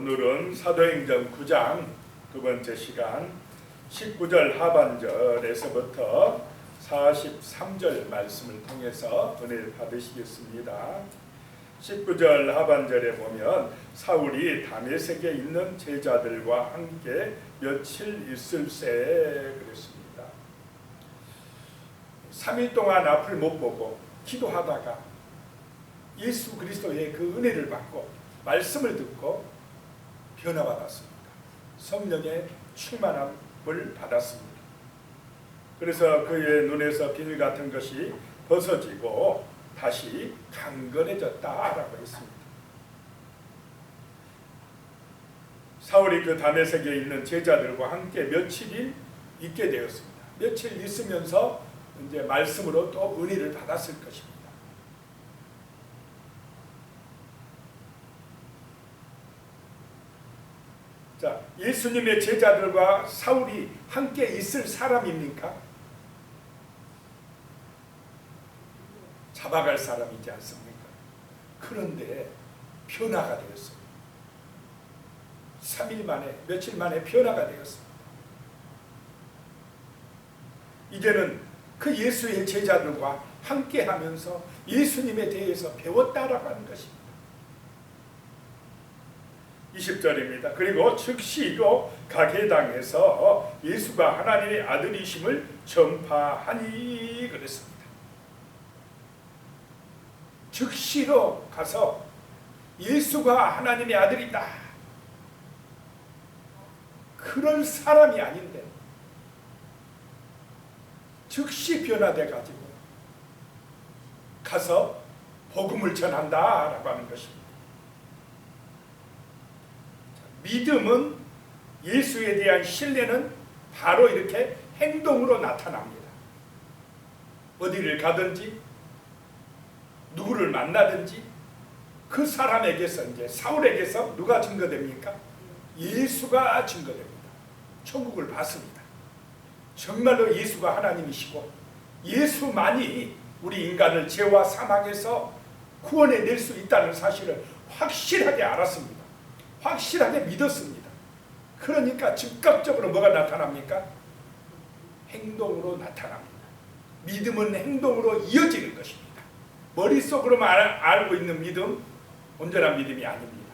오늘은 사도행전 9장 두 번째 시간 19절 하반절에서부터 43절 말씀을 통해서 은혜를 받으시겠습니다. 19절 하반절에 보면 사울이 다메섹에 있는 제자들과 함께 며칠 있을세 그랬습니다. 3일 동안 앞을 못 보고 기도하다가 예수 그리스도의 그 은혜를 받고 말씀을 듣고 변화받았습니다. 성령의 충만함을 받았습니다. 그래서 그의 눈에서 비늘 같은 것이 벗어지고 다시 강건해졌다라고 했습니다. 사울이 그 다메섹에 있는 제자들과 함께 며칠일 있게 되었습니다. 며칠 있으면서 이제 말씀으로 또 은혜를 받았을 것입니다. 자, 예수님의 제자들과 사울이 함께 있을 사람입니까? 잡아갈 사람이지 않습니까? 그런데 변화가 되었어요. 3일 만에, 며칠 만에 변화가 되었습니다. 이제는 그 예수의 제자들과 함께 하면서 예수님에 대해서 배웠다라고 하는 것입니다. 20절입니다. 그리고 즉시로 가게당에서 예수가 하나님의 아들이심을 전파하니 그랬습니다. 즉시로 가서 예수가 하나님의 아들이다. 그럴 사람이 아닌데 즉시 변화돼 가지고 가서 복음을 전한다라고 하는 것입니다. 믿음은 예수에 대한 신뢰는 바로 이렇게 행동으로 나타납니다. 어디를 가든지 누구를 만나든지 그 사람에게서 이제 사울에게서 누가 증거됩니까? 예수가 증거됩니다. 천국을 받습니다. 정말로 예수가 하나님이시고 예수만이 우리 인간을 죄와 사망에서 구원해 낼 수 있다는 사실을 확실하게 알았습니다. 확실하게 믿었습니다. 그러니까 즉각적으로 뭐가 나타납니까? 행동으로 나타납니다. 믿음은 행동으로 이어지는 것입니다. 머릿속으로만 알 고 있는 믿음, 온전한 믿음이 아닙니다.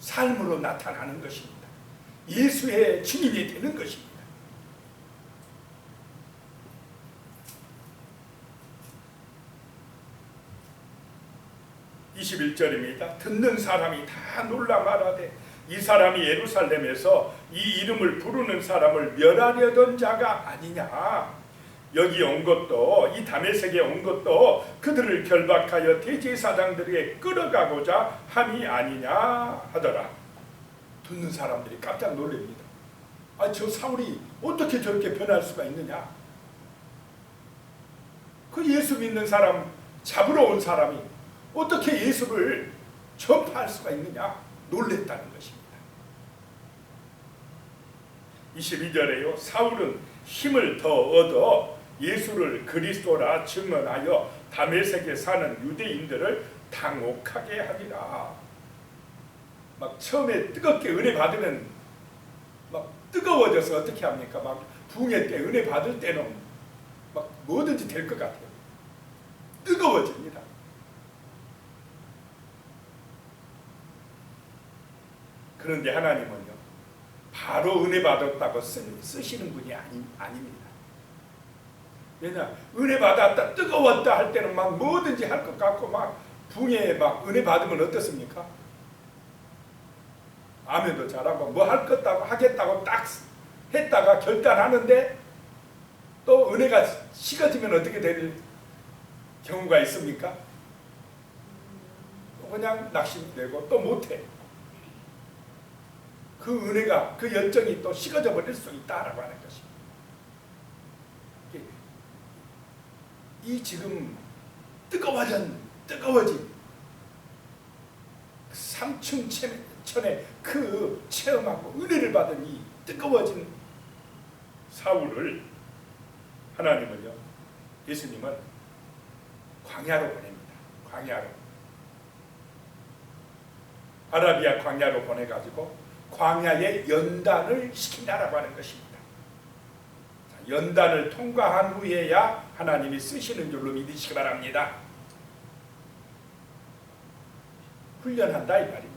삶으로 나타나는 것입니다. 예수의 증인이 되는 것입니다. 21절입니다. 듣는 사람이 다 놀라 말하되 이 사람이 예루살렘에서 이 이름을 부르는 사람을 멸하려던 자가 아니냐. 여기 온 것도 이 다메섹에 온 것도 그들을 결박하여 대제사장들에게 끌어가고자 함이 아니냐 하더라. 듣는 사람들이 깜짝 놀랍니다. 아, 저 사울이 어떻게 저렇게 변할 수가 있느냐? 그 예수 믿는 사람 잡으러 온 사람이 어떻게 예수를 전파할 수가 있느냐? 놀랬다는 것입니다. 22절에요. 사울은 힘을 더 얻어 예수를 그리스도라 증언하여 다메섹에 사는 유대인들을 당혹하게 하니라. 막 처음에 뜨겁게 은혜 받으면 막 뜨거워져서 어떻게 합니까? 막 붕의 때 은혜 받을 때는 막 뭐든지 될 것 같아요. 뜨거워집니다. 그런데 하나님은요, 바로 은혜 받았다고 쓰, 시는 분이 아니, 아닙니다. 왜냐, 은혜 받았다, 뜨거웠다 할 때는 막 뭐든지 할 것 같고, 막 붕에 막 은혜 받으면 어떻습니까? 아멘도 잘하고, 뭐 할 것다고 하겠다고 딱 했다가 결단하는데, 또 은혜가 식어지면 어떻게 될 경우가 있습니까? 그냥 낙심되고 또 못해. 그 은혜가 그 열정이 또 식어져 버릴 수 있다라고 하는 것입니다. 이 지금 뜨거워진 뜨거워진 삼층천의 그 체험하고 은혜를 받은 이 뜨거워진 사울을 하나님은요 예수님은 광야로 보냅니다. 광야로 아라비아 광야로 보내가지고 광야에 연단을 시킨다라고 하는 것입니다. 자, 연단을 통과한 후에야 하나님이 쓰시는 줄로 믿으시기 바랍니다. 훈련한다 이 말입니다.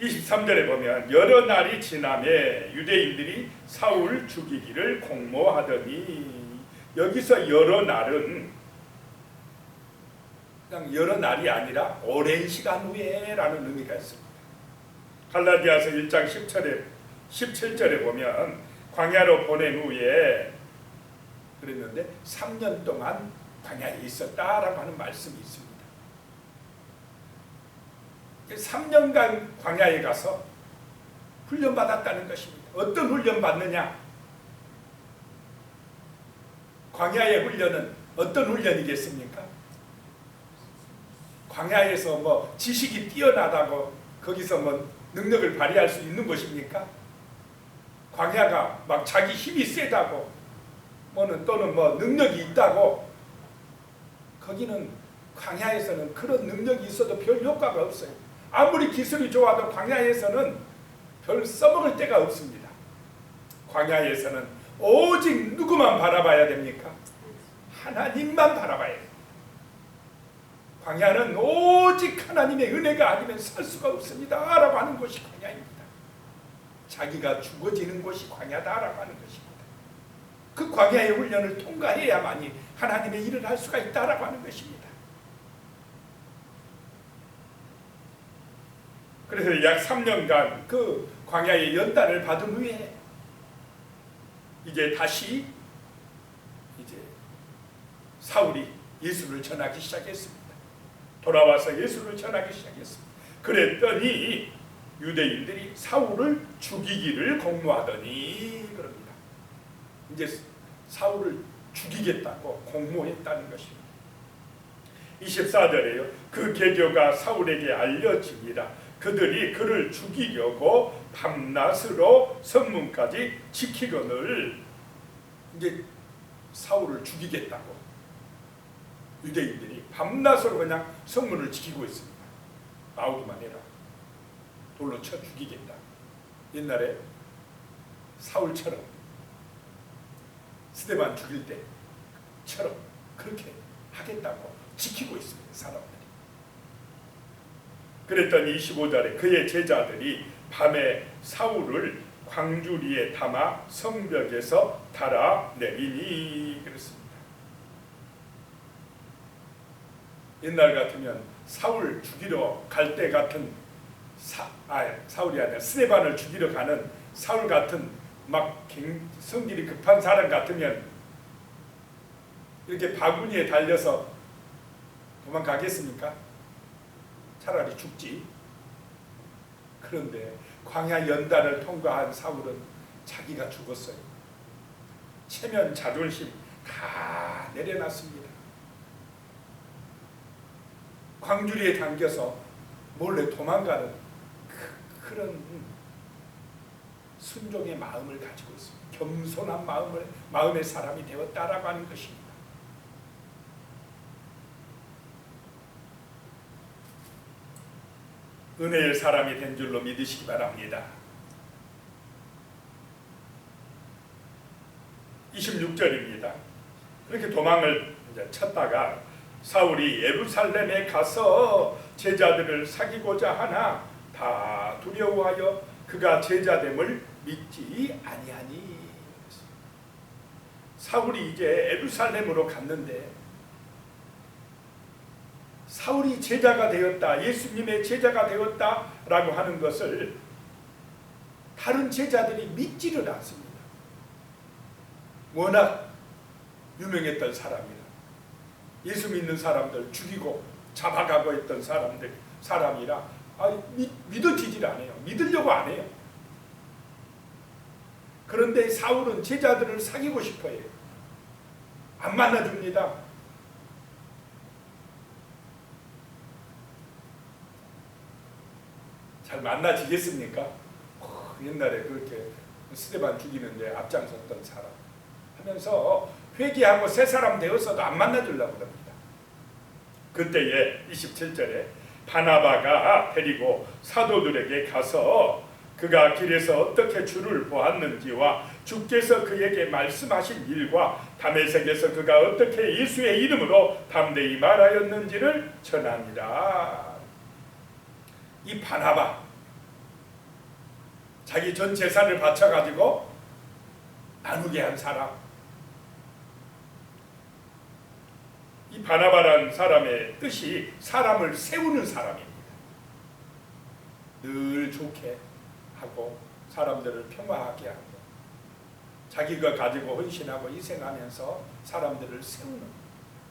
23절에 보면 여러 날이 지남에 유대인들이 사울 죽이기를 공모하더니 여기서 여러 날은 그냥 여러 날이 아니라 오랜 시간 후에라는 의미가 있습니다. 갈라디아서 1장 10절에 17절에 보면 광야로 보낸 후에 그랬는데 3년 동안 광야에 있었다라고 하는 말씀이 있습니다. 3년간 광야에 가서 훈련 받았다는 것입니다. 어떤 훈련 받느냐? 광야의 훈련은 어떤 훈련이겠습니까? 광야에서 뭐 지식이 뛰어나다고 거기서 뭐 능력을 발휘할 수 있는 것입니까? 광야가 막 자기 힘이 세다고 뭐는 또는 뭐 능력이 있다고 거기는 광야에서는 그런 능력이 있어도 별 효과가 없어요. 아무리 기술이 좋아도 광야에서는 별 써먹을 데가 없습니다. 광야에서는 오직 누구만 바라봐야 됩니까? 하나님만 바라봐야 돼요. 광야는 오직 하나님의 은혜가 아니면 살 수가 없습니다. 라고 하는 곳이 광야입니다. 자기가 죽어지는 곳이 광야다라고 하는 것입니다. 그 광야의 훈련을 통과해야만이 하나님의 일을 할 수가 있다라고 하는 것입니다. 그래서 약 3년간 그 광야의 연단을 받은 후에 이제 다시 이제 사울이 예수를 전하기 시작했습니다. 돌아와서 예수를 전하기 시작했습니다. 그랬더니 유대인들이 사울을 죽이기를 공모하더니 그럽니다. 이제 사울을 죽이겠다고 공모했다는 것입니다. 24절에요. 그 계교가 사울에게 알려집니다. 그들이 그를 죽이려고 밤낮으로 성문까지 지키거늘 이제 사울을 죽이겠다고 유대인들이 밤낮으로 그냥 성문을 지키고 있습니다. 나오기만 해라. 돌로 쳐 죽이겠다. 옛날에 사울처럼 스테반 죽일 때처럼 그렇게 하겠다고 지키고 있습니다. 사람들이. 그랬더니 25절에 그의 제자들이 밤에 사울을 광주리에 담아 성벽에서 달아내리니 그랬습니다. 옛날 같으면 사울 죽이러 갈 때 같은 사, 아, 사울이 아니라 스테반을 죽이러 가는 사울 같은 막 갱- 성질이 급한 사람 같으면 이렇게 바구니에 달려서 도망가겠습니까? 차라리 죽지. 그런데 광야 연단을 통과한 사울은 자기가 죽었어요. 체면, 자존심 다 내려놨습니다. 광주리에 당겨서 몰래 도망가는 그, 그런 순종의 마음을 가지고 있습니다. 겸손한 마음을 마음의 사람이 되었다라고 하는 것입니다. 은혜의 사람이 된 줄로 믿으시기 바랍니다. 26절입니다. 그렇게 도망을 이제 쳤다가 사울이 예루살렘에 가서 제자들을 사귀고자 하나 다 두려워하여 그가 제자됨을 믿지 아니하니 사울이 이제 예루살렘으로 갔는데 사울이 제자가 되었다 예수님의 제자가 되었다 라고 하는 것을 다른 제자들이 믿지를 않습니다. 워낙 유명했던 사람이라 예수 믿는 사람들 죽이고 잡아가고 있던 사람들 사람이라 아, 믿, 믿어지질 않아요. 믿으려고 안 해요. 그런데 사울은 제자들을 사귀고 싶어요. 안 만나줍니다. 잘 만나지겠습니까? 어, 옛날에 그렇게 스테반 죽이는데 앞장섰던 사람 하면서 회개하고 새 사람 되었어도 안 만나주려고 합니다. 그때에 27절에 바나바가 데리고 사도들에게 가서 그가 길에서 어떻게 주를 보았는지와 주께서 그에게 말씀하신 일과 담에색에서 그가 어떻게 예수의 이름으로 담대히 말하였는지를 전하니라. 이 바나바 자기 전 재산을 바쳐 가지고 나누게 한 사람. 이 바나바란 사람의 뜻이 사람을 세우는 사람입니다. 늘 좋게 하고 사람들을 평화하게 하고 자기가 가지고 헌신하고 희생하면서 사람들을 세우는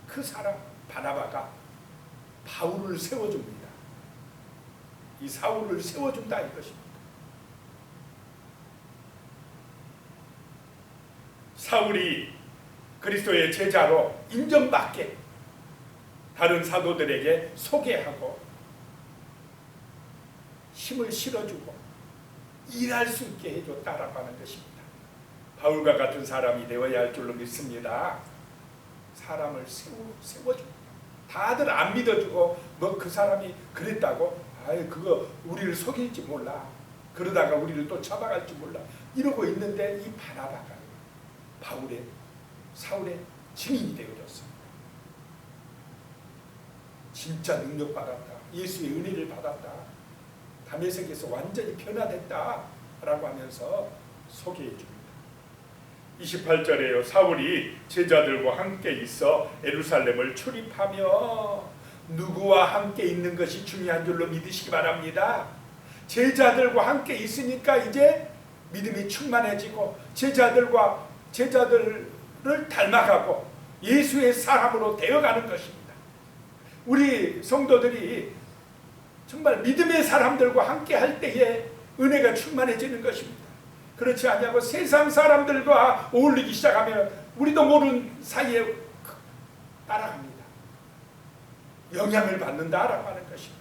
그 사람 바나바가 바울을 세워줍니다. 이 사울을 세워준다 이것입니다. 사울이 그리스도의 제자로 인정받게 다른 사도들에게 소개하고 힘을 실어주고 일할 수 있게 해줬다라고 하는 것입니다. 바울과 같은 사람이 되어야 할 줄로 믿습니다. 사람을 세워, 세워줍니다. 다들 안 믿어주고 뭐 그 사람이 그랬다고 아이 그거 우리를 속일지 몰라 그러다가 우리를 또 잡아갈지 몰라 이러고 있는데 이 바나바가 바울의 사울의 증인이 되어졌습니다. 진짜 능력 받았다. 예수의 은혜를 받았다. 담에색에서 완전히 변화됐다 라고 하면서 소개해 줍니다. 28절에요. 사울이 제자들과 함께 있어 에루살렘을 출입하며 누구와 함께 있는 것이 중요한 줄로 믿으시기 바랍니다. 제자들과 함께 있으니까 이제 믿음이 충만해지고 제자들과 제자들을 닮아가고 예수의 사람으로 되어가는 것입니다. 우리 성도들이 정말 믿음의 사람들과 함께 할 때에 은혜가 충만해지는 것입니다. 그렇지 않냐고 세상 사람들과 어울리기 시작하면 우리도 모르는 사이에 따라갑니다. 영향을 받는다라고 하는 것입니다.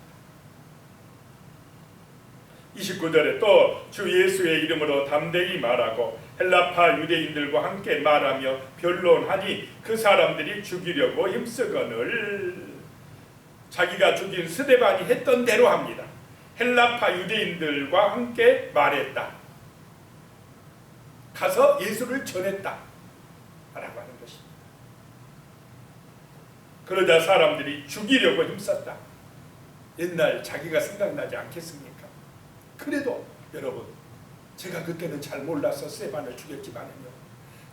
29절에 또 주 예수의 이름으로 담대히 말하고 헬라파 유대인들과 함께 말하며 변론하니 그 사람들이 죽이려고 힘쓰거늘 자기가 죽인 스데반이 했던 대로 합니다. 헬라파 유대인들과 함께 말했다. 가서 예수를 전했다. 라고 하는 것입니다. 그러자 사람들이 죽이려고 힘썼다. 옛날 자기가 생각나지 않겠습니까? 그래도 여러분 제가 그때는 잘 몰라서 세반을 죽였지만요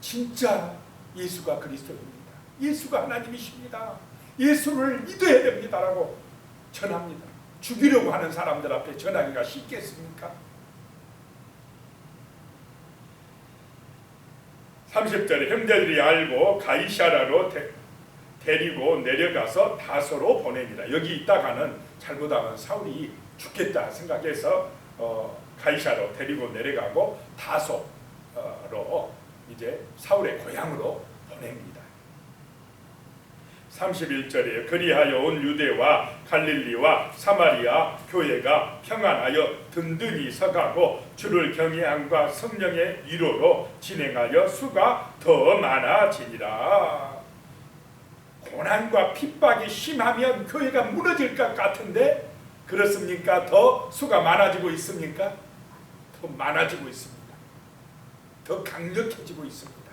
진짜 예수가 그리스도입니다. 예수가 하나님이십니다. 예수를 믿어야 됩니다라고 전합니다. 죽이려고 하는 사람들 앞에 전하기가 쉽겠습니까? 30절에 형제들이 알고 가이샤라로 데, 데리고 내려가서 다소로 보냅니다. 여기 있다가는 잘못하면 사울이 죽겠다 생각해서 어, 가이샤로 데리고 내려가고 다소로 이제 사울의 고향으로 보냅니다. 31절에 그리하여 온 유대와 갈릴리와 사마리아 교회가 평안하여 든든히 서가고 주를 경외함과 성령의 위로로 진행하여 수가 더 많아지니라. 고난과 핍박이 심하면 교회가 무너질 것 같은데 그렇습니까? 더 수가 많아지고 있습니까? 더 많아지고 있습니다. 더 강력해지고 있습니다.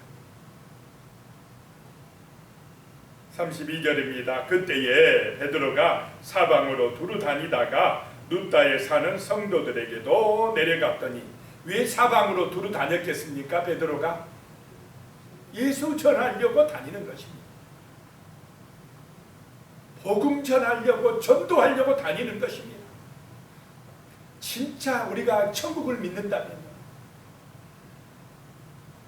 32절입니다. 그때에 베드로가 사방으로 두루 다니다가 루다에 사는 성도들에게도 내려갔더니 왜 사방으로 두루 다녔겠습니까? 베드로가 예수 전하려고 다니는 것입니다. 복음 전하려고 전도하려고 다니는 것입니다. 진짜 우리가 천국을 믿는다면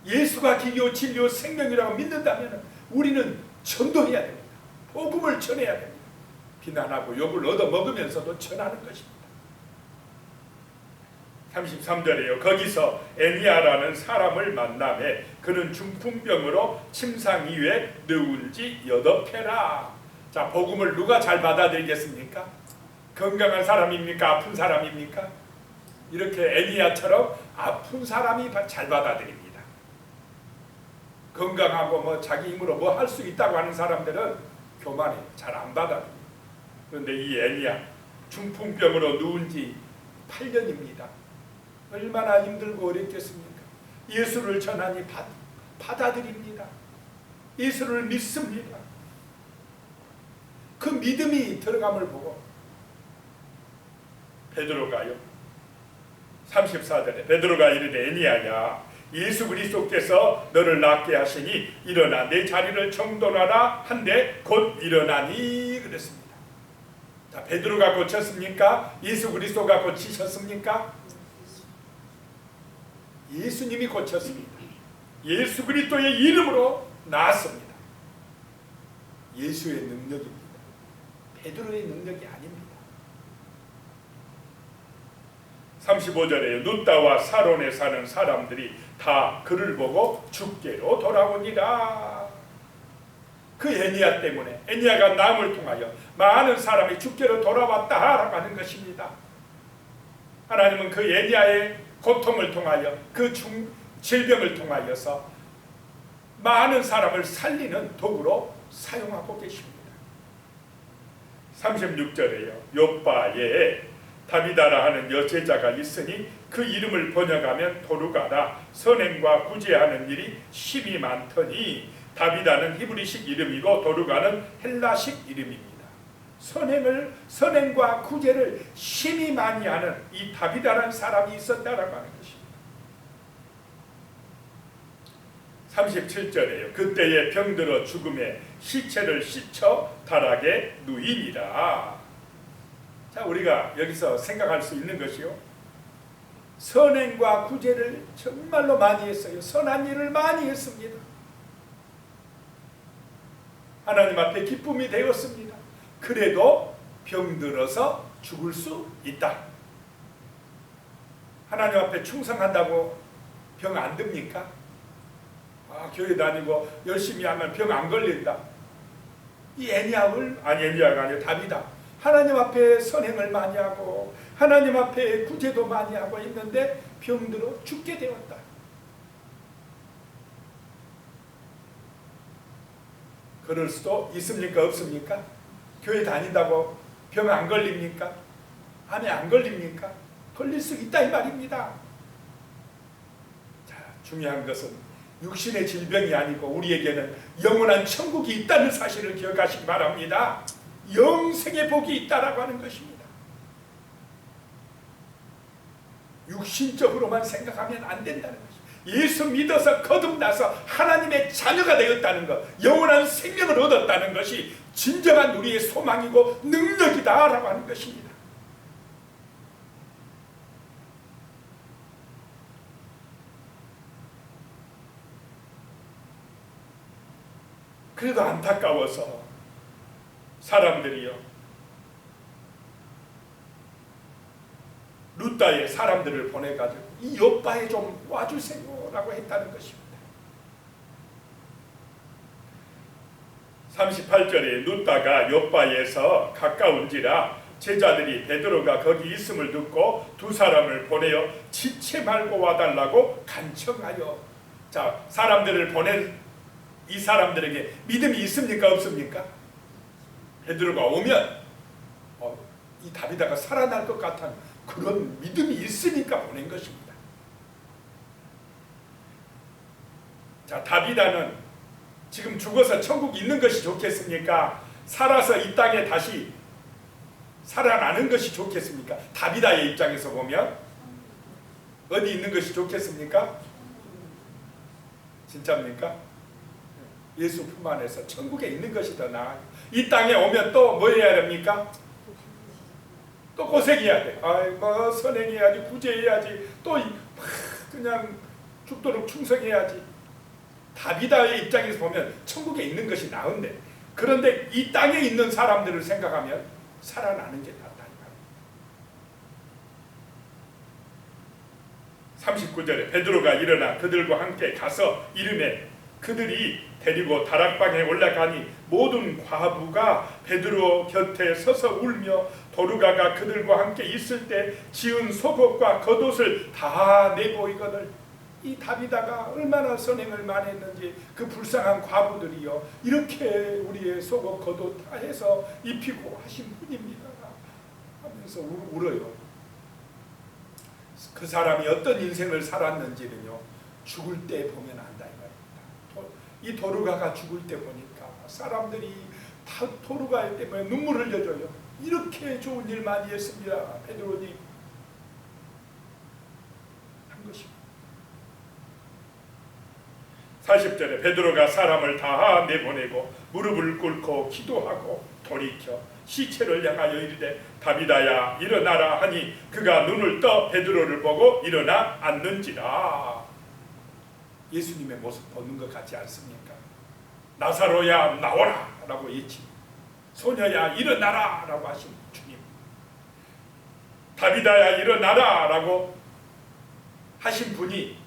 예수가 기교 진료 생명이라고 믿는다면 우리는 전도해야 됩니다. 복음을 전해야 됩니다. 비난하고 욕을 얻어 먹으면서도 전하는 것입니다. 33절이에요. 거기서 애니아라는 사람을 만남에 그는 중풍병으로 침상 위에 누운 지 여덟 해라. 자, 복음을 누가 잘 받아들이겠습니까? 건강한 사람입니까? 아픈 사람입니까? 이렇게 애니아처럼 아픈 사람이 잘 받아들입니다. 건강하고 뭐 자기 힘으로 뭐 할 수 있다고 하는 사람들은 교만해 잘 안 받아들여요. 그런데 이 애니아 중풍병으로 누운 지 8년입니다. 얼마나 힘들고 어렵겠습니까? 예수를 전하니 받, 받아들입니다. 예수를 믿습니다. 그 믿음이 들어감을 보고 베드로가요. 34절에 베드로가 이르되 애니아냐 예수 그리스도께서 너를 낫게 하시니 일어나 내 자리를 정돈하라 한데 곧 일어나니 그랬습니다. 자, 베드로가 고쳤습니까? 예수 그리스도가 고치셨습니까? 예수님이 고쳤습니다. 예수 그리스도의 이름으로 나았습니다. 예수의 능력입니다. 베드로의 능력이 아닙니다. 35절에 누따와 사론에 사는 사람들이 다 그를 보고 죽게로 돌아오니라. 그 애니아 때문에 애니아가 남을 통하여 많은 사람이 죽게로 돌아왔다라고 하는 것입니다. 하나님은 그 애니아의 고통을 통하여 그 중, 질병을 통하여서 많은 사람을 살리는 도구로 사용하고 계십니다. 36절에요. 요바에 다비다라 하는 여제자가 있으니 그 이름을 번역하면 도루가라 선행과 구제하는 일이 심이 많더니 다비다는 히브리식 이름이고 도루가는 헬라식 이름입니다. 선행을 선행과 구제를 심히 많이 하는 이 다비다라는 사람이 있었다라고 하는 것입니다. 37절에요. 그때에 병들어 죽음에 시체를 씻어 다락에 누이니라. 자, 우리가 여기서 생각할 수 있는 것이요. 선행과 구제를 정말로 많이 했어요. 선한 일을 많이 했습니다. 하나님 앞에 기쁨이 되었습니다. 그래도 병들어서 죽을 수 있다. 하나님 앞에 충성한다고 병 안 듭니까? 아, 교회 다니고 열심히 하면 병 안 걸린다. 이 애니아를 아니 애니아가 아니라 답이다. 하나님 앞에 선행을 많이 하고 하나님 앞에 구제도 많이 하고 있는데 병들어 죽게 되었다. 그럴 수도 있습니까? 없습니까? 교회 다닌다고 병 안 걸립니까? 암에 안 걸립니까? 걸릴 수 있다 이 말입니다. 자, 중요한 것은 육신의 질병이 아니고 우리에게는 영원한 천국이 있다는 사실을 기억하시기 바랍니다. 영생의 복이 있다라고 하는 것입니다. 육신적으로만 생각하면 안 된다는 것입니다. 예수 믿어서 거듭나서 하나님의 자녀가 되었다는 것, 영원한 생명을 얻었다는 것이 진정한 우리의 소망이고 능력이다라고 하는 것입니다. 그래도 안타까워서 사람들이요. 루다의 사람들을 보내가지고 이 요바에 좀 와주세요 라고 했다는 것입니다. 38절에 루다가 요바에서 가까운지라 제자들이 베드로가 거기 있음을 듣고 두 사람을 보내어 지체 말고 와달라고 간청하여 자 사람들을 보낸 이 사람들에게 믿음이 있습니까 없습니까? 베드로가 오면 어, 이 다비다가 살아날 것 같은 그런 믿음이 있으니까 보낸 것입니다. 자 다비다는 지금 죽어서 천국 있는 것이 좋겠습니까? 살아서 이 땅에 다시 살아나는 것이 좋겠습니까? 다비다의 입장에서 보면 어디 있는 것이 좋겠습니까? 진짜입니까? 예수 품 안에서 천국에 있는 것이 더 나아요. 이 땅에 오면 또 뭐 해야 됩니까? 또 고생해야 돼. 아이고 선행해야지, 구제해야지, 또 그냥 죽도록 충성해야지. 다비다의 입장에서 보면 천국에 있는 것이 나은데 그런데 이 땅에 있는 사람들을 생각하면 살아나는 게 낫다. 39절에 베드로가 일어나 그들과 함께 가서 이름에 그들이 데리고 다락방에 올라가니 모든 과부가 베드로 곁에 서서 울며 도르가가 그들과 함께 있을 때 지은 속옷과 겉옷을 다 내보이거늘 이 다비다가 얼마나 선행을 많이 했는지 그 불쌍한 과부들이요 이렇게 우리의 속옷 겉옷 다 해서 입히고 하신 분입니다. 울- 울어요. 그 사람이 어떤 인생을 살았는지는요 죽을 때 보면 안다 이 도르가가 죽을 때 보니까 사람들이 다 도르가 때문에 눈물을 흘려줘요. 이렇게 좋은 일 많이 했습니다. 베드로님 한 것입니다. 40절에 베드로가 사람을 다 내보내고 무릎을 꿇고 기도하고 돌이켜 시체를 향하여 이르되 다비다야 일어나라 하니 그가 눈을 떠 베드로를 보고 일어나 앉는지라 예수님의 모습 보는 것 같지 않습니까? 나사로야 나오라 라고 외치 소녀야 일어나라 라고 하신 주님 다비다야 일어나라 라고 하신 분이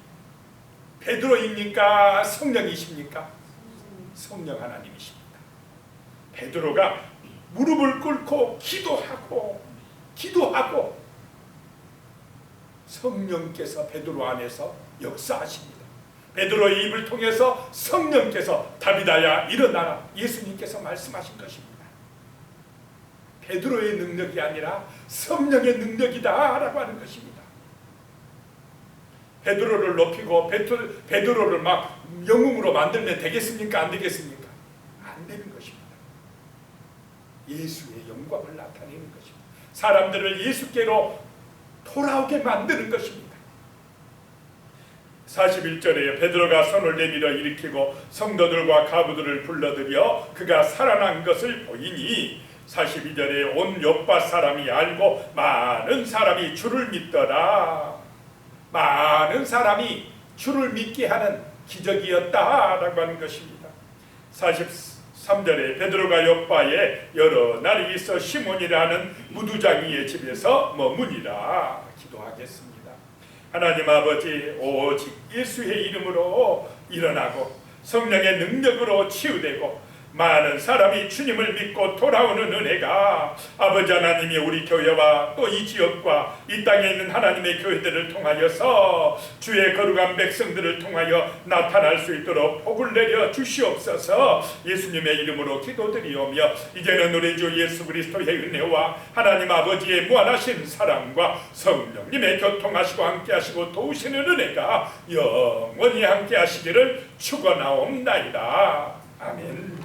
베드로입니까? 성령이십니까? 성령 하나님이십니다. 베드로가 무릎을 꿇고 기도하고 기도하고 성령께서 베드로 안에서 역사하십니다. 베드로의 입을 통해서 성령께서 다비다야 일어나라 예수님께서 말씀하신 것입니다. 베드로의 능력이 아니라 성령의 능력이다라고 하는 것입니다. 베드로를 높이고 베드, 베드로를 막 영웅으로 만들면 되겠습니까? 안 되겠습니까? 안 되는 것입니다. 예수의 영광을 나타내는 것입니다. 사람들을 예수께로 돌아오게 만드는 것입니다. 41절에 베드로가 손을 내밀어 일으키고 성도들과 가부들을 불러들여 그가 살아난 것을 보이니 42절에 온 옆바 사람이 알고 많은 사람이 주를 믿더라. 많은 사람이 주를 믿게 하는 기적이었다라고 하는 것입니다. 43절에 베드로가 옆바에 여러 날이 있어 시몬이라는 무두장이의 집에서 머무니라 기도하겠습니다. 하나님 아버지 오직 예수의 이름으로 일어나고 성령의 능력으로 치유되고 많은 사람이 주님을 믿고 돌아오는 은혜가 아버지 하나님이 우리 교회와 또 이 지역과 이 땅에 있는 하나님의 교회들을 통하여서 주의 거룩한 백성들을 통하여 나타날 수 있도록 복을 내려 주시옵소서 예수님의 이름으로 기도드리오며 이제는 우리 주 예수 그리스도의 은혜와 하나님 아버지의 무한하신 사랑과 성령님의 교통하시고 함께하시고 도우시는 은혜가 영원히 함께하시기를 축원하옵나이다 아멘.